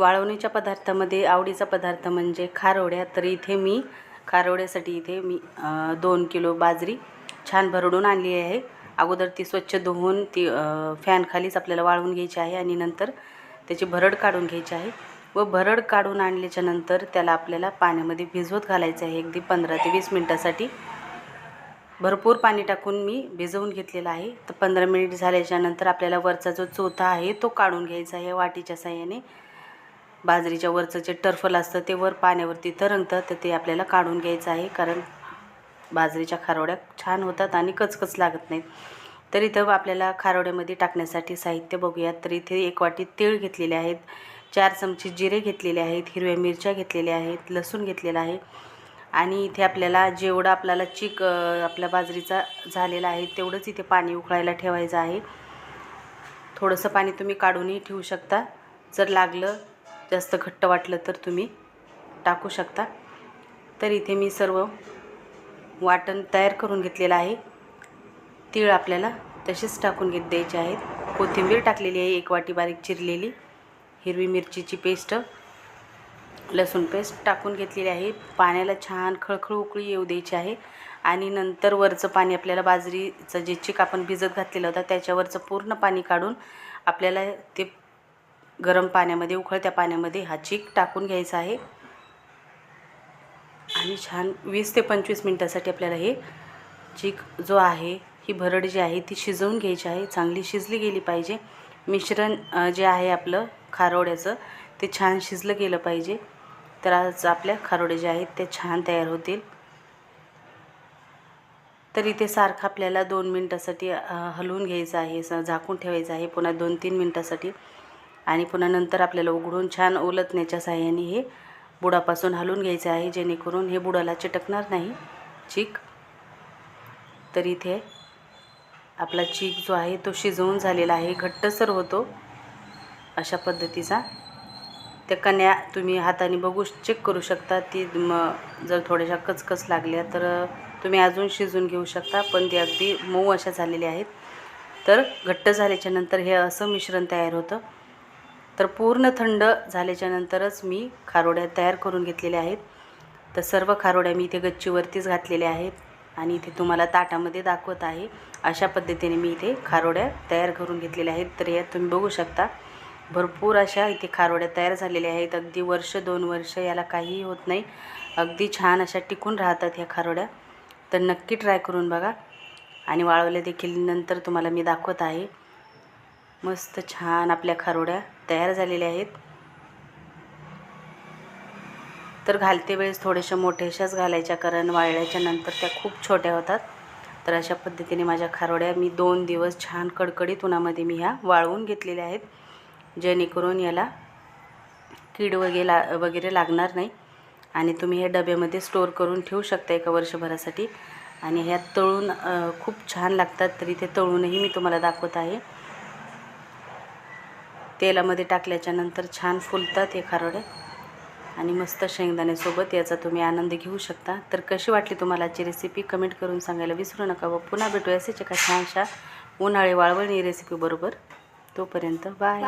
वाळवणीच्या पदार्थामध्ये आवडीचा पदार्थ म्हणजे खारवड्या तर इथे मी खारवड्यासाठी इथे मी दोन किलो बाजरी छान भरडून आणली आहे. अगोदर ती स्वच्छ धुवून ती फॅनखालीच आपल्याला वाळवून घ्यायची आहे आणि नंतर त्याची भरड काढून घ्यायची आहे. व भरड काढून आणल्याच्या नंतर त्याला आपल्याला पाण्यामध्ये भिजवत घालायचं आहे. अगदी पंधरा ते वीस मिनटासाठी भरपूर पाणी टाकून मी भिजवून घेतलेला आहे. तर पंधरा मिनिट झाल्याच्यानंतर आपल्याला वरचा जो चोथा आहे तो काढून घ्यायचा आहे वाटीच्या साह्याने. बाजरीच्या वरचं जे टर्फल असतं ते वर पाण्यावरती तरंगतं तर ते आपल्याला काढून घ्यायचं आहे कारण बाजरीच्या खारवड्या छान होतात आणि कचकच लागत नाहीत. तर इथं आपल्याला खारवड्यामध्ये टाकण्यासाठी साहित्य बघूयात. तर इथे एक वाटी तीळ घेतलेले आहेत चार चमचे जिरे घेतलेले आहेत हिरव्या मिरच्या घेतलेल्या आहेत लसूण घेतलेला आहे. आणि इथे आपल्याला जेवढा आपल्याला चीक आपल्या बाजरीचा झालेला आहे तेवढंच इथे पाणी उकळायला ठेवायचं आहे. थोडंसं पाणी तुम्ही काढूनही ठेवू शकता. जर लागलं जास्त घट्ट वाटलं तर तुम्ही टाकू शकता. तर इथे मी सर्व वाटण तयार करून घेतलेलं आहे. तीळ आपल्याला तसेच टाकून घेत द्यायचे आहेत कोथिंबीर टाकलेली आहे एक वाटी बारीक चिरलेली हिरवी मिरचीची पेस्ट लसूण पेस्ट टाकून घेतलेली आहे. पाण्याला छान खळखळ उकळी येऊ द्यायची आहे. आणि नंतर वरचं पाणी आपल्याला बाजरीचं जे चिक आपण भिजत घातलेलं होतं त्याच्यावरचं पूर्ण पाणी काढून आपल्याला ते गरम पाण्यामध्ये उकळत्या पाण्यामध्ये हा चीक टाकून घ्यायचा आहे. आणि छान वीस ते पंचवीस मिनटासाठी आपल्याला हे चीक जो आहे ही भरड जी आहे ती शिजवून घ्यायची आहे. चांगली शिजली गेली पाहिजे. मिश्रण जे आहे आपलं खारोड्याचं ते छान शिजलं गेलं पाहिजे. तर आज आपल्या खारोडे जे आहेत ते छान तयार होतील. तर इथे सारखं आपल्याला दोन मिनटासाठी हलवून घ्यायचं आहे झाकून ठेवायचं आहे. पुन्हा दोन तीन मिनटासाठी आणि पुन्हा नंतर आपल्याला उघडून छान ओलतण्याच्या साह्याने हे बुडापासून हलवून घ्यायचं आहे जेणेकरून हे बुडाला चिटकणार नाही. चीक. तर इथे आपला चीक जो आहे तो शिजवून झालेला आहे घट्टसर होतो अशा पद्धतीचा. त्या कण्या तुम्ही हाताने बघू चेक करू शकता ती मग जर थोड्याशा कचकच लागल्या तर तुम्ही अजून शिजून घेऊ शकता पण ते अगदी मऊ अशा झालेल्या आहेत. तर घट्ट झाल्याच्यानंतर हे असं मिश्रण तयार होतं. तर पूर्ण थंड झाल्याच्या नंतरच मी खारोड्या तयार करून घेतलेल्या आहेत. तर सर्व खारोड्या मी इथे गच्चीवरतीच घातलेल्या आहेत आणि इथे तुम्हाला ताटामध्ये दाखवत आहे. अशा पद्धतीने मी इथे खारोड्या तयार करून घेतलेल्या आहेत. तर यात तुम्ही बघू शकता भरपूर अशा इथे खारोड्या तयार झालेल्या आहेत. अगदी वर्ष दोन वर्ष याला काहीही होत नाही. अगदी छान अशा टिकून राहतात ह्या खारोड्या. तर नक्की ट्राय करून बघा. आणि वाळवल्या देखील नंतर तुम्हाला मी दाखवत आहे. मस्त छान आपल्या खारोड्या तयार झालेल्या आहेत. तर घालते वेळेस थोड्याशा मोठ्याशाच घालायच्या कारण वाळल्याच्या नंतर त्या खूप छोट्या होतात. तर अशा पद्धतीने माझ्या खारोड्या मी दोन दिवस छान कडकडीत उन्हामध्ये मी ह्या वाळवून घेतलेल्या आहेत. जेणेकरून याला कीड वगैरे ला वगैरे लागणार नाही. आणि तुम्ही हे डब्यामध्ये स्टोअर करून ठेवू शकता एका वर्षभरासाठी. आणि ह्या तळून खूप छान लागतात तर इथे तळूनही मी तुम्हाला दाखवत आहे. तेलामध्ये टाकल्याच्यानंतर छान फुलतात हे खारोडे. आणि मस्त शेंगदाण्यासोबत याचा तुम्ही आनंद घेऊ शकता. तर कशी वाटली तुम्हाला आजची रेसिपी कमेंट करून सांगायला विसरू नका व पुन्हा भेटूया असेच एका छानशा उन्हाळी वाळवणी रेसिपीबरोबर तोपर्यंत बाय